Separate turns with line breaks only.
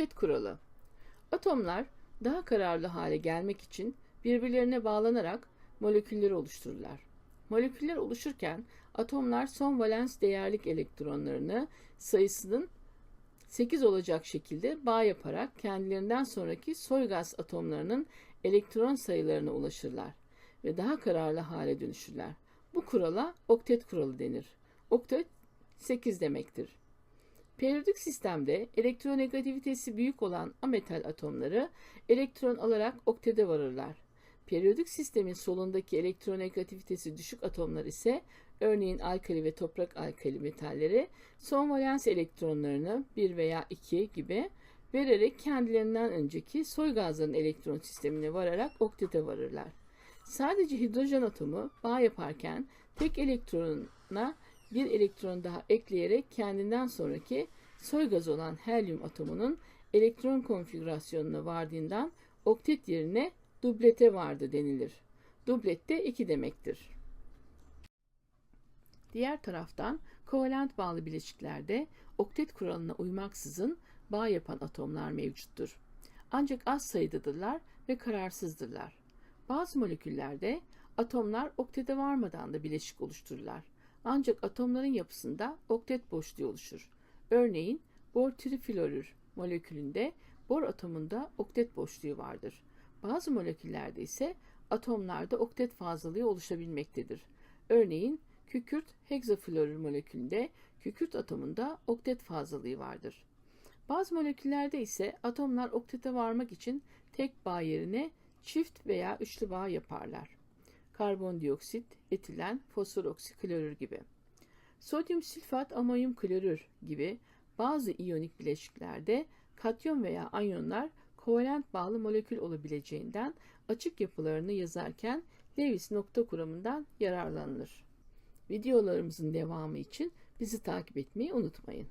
Oktet kuralı. Atomlar daha kararlı hale gelmek için birbirlerine bağlanarak molekülleri oluştururlar. Moleküller oluşurken atomlar son valens değerlik elektronlarını sayısının 8 olacak şekilde bağ yaparak kendilerinden sonraki soy gaz atomlarının elektron sayılarına ulaşırlar ve daha kararlı hale dönüşürler. Bu kurala oktet kuralı denir. Oktet 8 demektir. Periyodik sistemde elektronegativitesi büyük olan ametal atomları elektron alarak oktete varırlar. Periyodik sistemin solundaki elektronegativitesi düşük atomlar ise örneğin alkali ve toprak alkali metalleri son valens elektronlarını 1 veya 2 gibi vererek kendilerinden önceki soy gazların elektron sistemine vararak oktete varırlar. Sadece hidrojen atomu bağ yaparken tek elektronuna bir elektron daha ekleyerek kendinden sonraki soy gaz olan helyum atomunun elektron konfigürasyonuna vardığından oktet yerine dublete vardı denilir. Dublet de 2 demektir. Diğer taraftan kovalent bağlı bileşiklerde oktet kuralına uymaksızın bağ yapan atomlar mevcuttur. Ancak az sayıdadırlar ve kararsızdırlar. Bazı moleküllerde atomlar oktete varmadan da bileşik oluştururlar. Ancak atomların yapısında oktet boşluğu oluşur. Örneğin bor triflorür molekülünde bor atomunda oktet boşluğu vardır. Bazı moleküllerde ise atomlarda oktet fazlalığı oluşabilmektedir. Örneğin kükürt hexaflorür molekülünde kükürt atomunda oktet fazlalığı vardır. Bazı moleküllerde ise atomlar oktete varmak için tek bağ yerine çift veya üçlü bağ yaparlar. Karbondioksit, etilen, fosfor oksiklorür gibi. Sodyum sülfat, amonyum klorür gibi bazı iyonik bileşiklerde katyon veya anyonlar kovalent bağlı molekül olabileceğinden açık yapılarını yazarken Lewis nokta kuramından yararlanılır. Videolarımızın devamı için bizi takip etmeyi unutmayın.